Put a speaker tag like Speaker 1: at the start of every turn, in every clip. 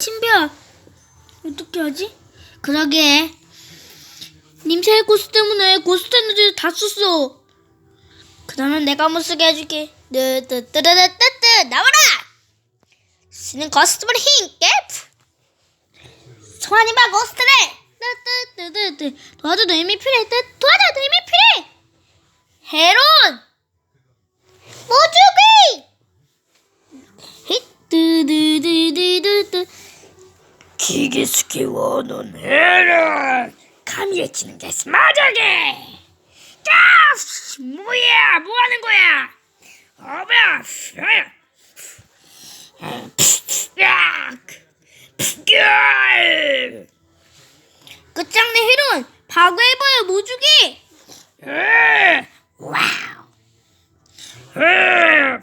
Speaker 1: 신비야, 어떻게 하지? 그러게. 님새 고스 때문에 고스트 에너지 다 썼어. 그러면 내가 한번 쓰게 해줄게. 뜨뜨뜨뜨뜨뜨 나와라! 쓰는 고스트볼 힘 깨프! 소환이 봐 고스트를! 뜨뜨뜨뜨뜨 도와줘도 힘이 필요해. 뜨 도와줘도 힘이 필요해! 헤론!
Speaker 2: 기계스키워는 해라. 감히에 치는 게 스마트하게. 야 뭐야? 뭐 하는 거야? 어머야.
Speaker 1: 끝장내 헤론! 파괴해봐요 모주기!
Speaker 2: 에, 와우 에,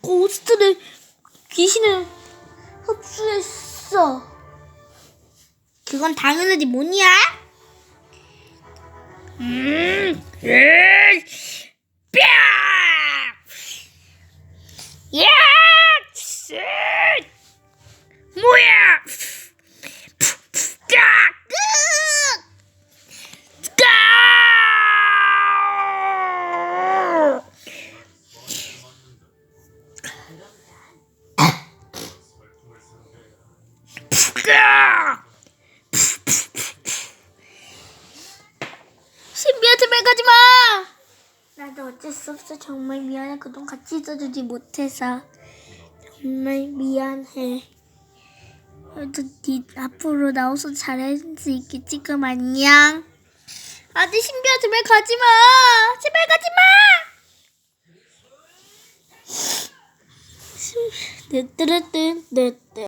Speaker 1: 고스트를 귀신을 흡수했어. 그건 당연하지 뭐냐?
Speaker 2: 음, 에, 뺨! 야! 쎄! 뭐야?
Speaker 1: 신비야 제발 가지 마. 나도 어쩔 수 없어 정말 미안해 그동안 같이 있어주지 못해서 정말 미안해. 그래도 네 앞으로 나와서 잘할 수 있겠지 그럼 안녕. 아들 신비야 제발 가지 마. 제발 가지 마. 뜨뜨르뜨 뜨뜨